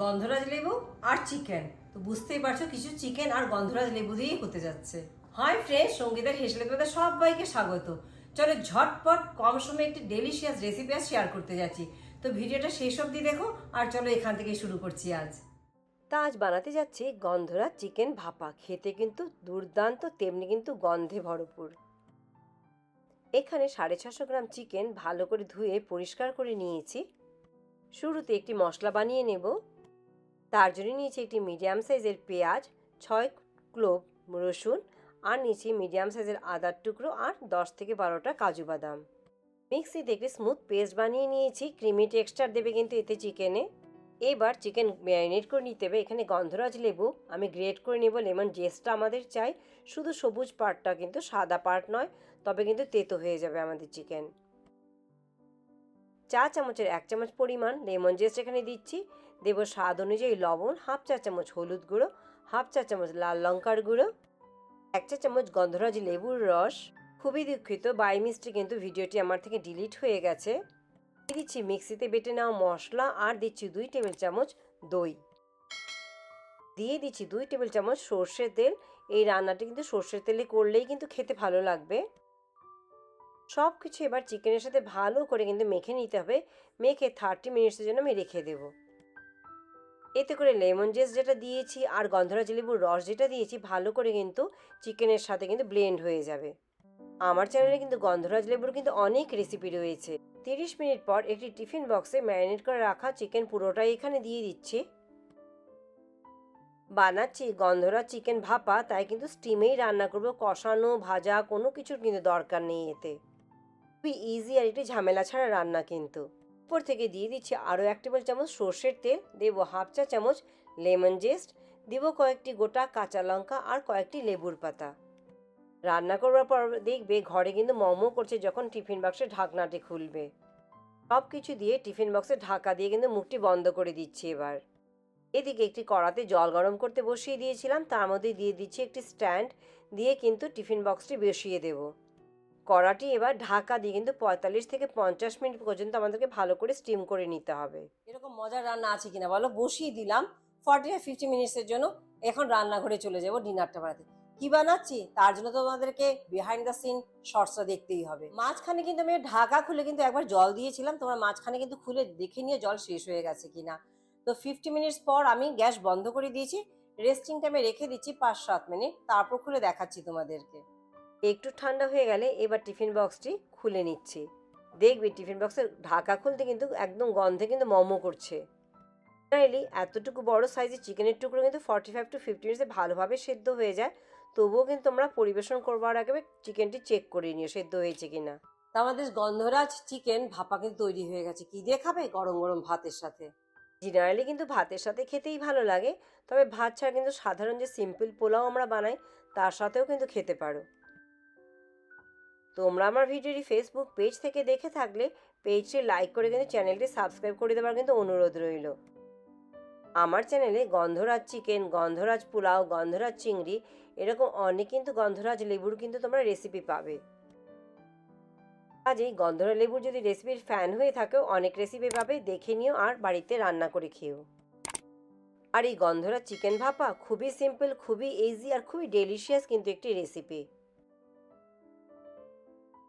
গন্ধরাজ লেবু আর চিকেন তো বুঝতেই পারছ, কিছু চিকেন আর গন্ধরাজ লেবু দিয়েই হতে যাচ্ছে। হাই ফ্রেন্ডস সঙ্গীতের হেসলে তোমাদের সবাইকে স্বাগত। চলো ঝটপট কম সময়ে একটি ডেলিশিয়াস রেসিপি শেয়ার করতে যাচ্ছি। তো ভিডিওটা শেষ অবধি দেখো, আর চলো এখান থেকে শুরু করছি আজ। তা আজ বানাতে যাচ্ছি গন্ধরাজ চিকেন ভাপা। খেতে কিন্তু দুর্দান্ত, তেমনি কিন্তু গন্ধে ভরপুর। এখানে সাড়ে ছশো গ্রাম চিকেন ভালো করে ধুয়ে পরিষ্কার করে নিয়েছি। শুরুতে একটি মশলা বানিয়ে নেব। তার জন্য নিয়েছি একটি মিডিয়াম সাইজের পেঁয়াজ, ছয় ক্লোভ রসুন আর নিয়েছি মিডিয়াম সাইজের আদার টুকরো আর দশ থেকে বারোটা কাজু বাদাম। মিক্সি একটি স্মুথ পেস্ট বানিয়ে নিয়েছি ক্রিমি টেক্সচার দেবে কিন্তু এতে চিকেনে এবার চিকেন ম্যারিনেট করে নিতে হবে, এখানে গন্ধরাজ লেবু আমি গ্রেট করে নেব লেমন জেসটা আমাদের চাই। শুধু সবুজ পার্টটা কিন্তু সাদা পার্ট নয়, তবে কিন্তু তেতো হয়ে যাবে আমাদের চিকেন চা চামচের এক চামচ পরিমাণ লেমন জেস্ট এখানে দিচ্ছি। দেব স্বাদ অনুযায়ী লবণ, হাফ চা চামচ হলুদ গুঁড়ো, হাফ চা চামচ লাল লঙ্কার গুঁড়ো, এক চা চামচ গন্ধরাজ লেবুর রস। খুবই দুঃখিত, বাই মিস্টে কিন্তু ভিডিওটি আমার থেকে ডিলিট হয়ে গেছে। দিচ্ছি মিক্সিতে বেটে নেওয়া মশলা আর দিচ্ছি দুই টেবিল চামচ দই। দিয়ে দিচ্ছি দুই টেবিল চামচ সর্ষের তেল। এই রান্নাটি কিন্তু সর্ষের তেলে করলেই কিন্তু খেতে ভালো লাগবে। সব কিছু এবার চিকেনের সাথে ভালো করে কিন্তু মেখে নিতে হবে। মেখে থার্টি মিনিটসের জন্য আমি রেখে দেবো। এতে করে লেমন জেস যেটা দিয়েছি আর গন্ধরাজ লেবুর রস যেটা দিয়েছি, ভালো করে কিন্তু চিকেনের সাথে কিন্তু ব্লেন্ড হয়ে যাবে। আমার চ্যানেলে কিন্তু গন্ধরাজ লেবুর কিন্তু অনেক রেসিপি রয়েছে। তিরিশ মিনিট পর একটি টিফিন বক্সে ম্যারিনেট করে রাখা চিকেন পুরোটাই এখানে দিয়ে দিচ্ছি। বানাচ্ছি গন্ধরাজ চিকেন ভাপা, তাই কিন্তু স্টিমেই রান্না করব। কষানো, ভাজা কোনো কিছুর কিন্তু দরকার নেই এতে। খুবই ইজি আর একটি ঝামেলা ছাড়া রান্না কিন্তু। উপর থেকে দিয়ে দিচ্ছি আরও এক টেবিল চামচ সর্ষের তেল, দেবো হাফ চা চামচ লেমন জেস্ট দেবো কয়েকটি গোটা কাঁচা লঙ্কা আর কয়েকটি লেবুর পাতা। রান্না করবার পর দেখবে ঘরে কিন্তু মমো করছে যখন টিফিন বক্সের ঢাকনাটি খুলবে। সব কিছু দিয়ে টিফিন বক্সে ঢাকা দিয়ে কিন্তু মুখটি বন্ধ করে দিচ্ছি এবার। এদিকে একটি কড়াতে জল গরম করতে বসিয়ে দিয়েছিলাম, তার মধ্যে দিয়ে দিচ্ছি একটি স্ট্যান্ড দিয়ে কিন্তু টিফিন বক্সটি বসিয়ে দেব। কড়াটি এবার ঢাকা দিয়ে কিন্তু পঁয়তাল্লিশ থেকে পঞ্চাশ মিনিট পর্যন্ত আমাদেরকে ভালো করে স্টিম করে নিতে হবে। এরকম মজার রান্না আছে কিনা বলো? বসিয়ে দিলাম ফর্টি ফাইভ ফিফটি মিনিটসের জন্য। এখন রান্নাঘরে চলে যাব ডিনারটা বানাতে। কি বানাচ্ছি? তার জন্য তো তোমাদেরকে বিহাইন্ড দ্য সিন শর্টসটা দেখতেই হবে। মাঝখানে কিন্তু আমি ঢাকা খুলে কিন্তু একবার জল দিয়েছিলাম। তোমার মাঝখানে কিন্তু খুলে দেখে নিয়ে জল শেষ হয়ে গেছে কিনা। তো ফিফটি মিনিটস পর আমি গ্যাস বন্ধ করে দিয়েছি। রেস্টিং টাইমে রেখে দিচ্ছি পাঁচ সাত মিনিট। তারপর খুলে দেখাচ্ছি তোমাদেরকে। একটু ঠান্ডা হয়ে গেলে এবার টিফিন বক্সটি খুলে নিচ্ছি। দেখবি টিফিন বক্সের ঢাকা খুলতে কিন্তু একদম গন্ধে কিন্তু মমো করছে। জেনারেলি এতটুকু বড় সাইজের চিকেনের টুকরো কিন্তু ফর্টি ফাইভ টু ফিফটি মিনিটসে ভালোভাবে সেদ্ধ হয়ে যায়। তবুও কিন্তু আমরা পরিবেশন করবার আগে চিকেনটি চেক করে নিও, সেদ্ধ হয়েছে কিনা। তা আমাদের গন্ধরাজ চিকেন ভাপা কিন্তু তৈরি হয়ে গেছে। কি দিয়ে খাবে? গরম গরম ভাতের সাথে। জেনারেলি কিন্তু ভাতের সাথে খেতেই ভালো লাগে, তবে ভাত ছাড়া কিন্তু সাধারণ যে সিম্পল পোলাও আমরা বানাই, তার সাথেও কিন্তু খেতে পারো। তোমরা আমার ভিডিওটি ফেসবুক পেজ থেকে দেখে থাকলে পেজটি লাইক করে কিন্তু চ্যানেলটি সাবস্ক্রাইব করে দেওয়ার কিন্তু অনুরোধ রইল। আমার চ্যানেলে গন্ধরাজ চিকেন গন্ধরাজ পোলাও, গন্ধরাজ চিংড়ি এরকম অনেক কিন্তু গন্ধরাজ লেবুর কিন্তু তোমরা রেসিপি পাবে। কাজেই গন্ধরাজ লেবুর যদি রেসিপির ফ্যান হয়ে থাকেও অনেক রেসিপি পাবে, দেখে নিও আর বাড়িতে রান্না করে খেও আর এই গন্ধরাজ চিকেন ভাপা খুবই সিম্পল খুবই ইজি আর খুবই ডেলিশিয়াস কিন্তু একটি রেসিপি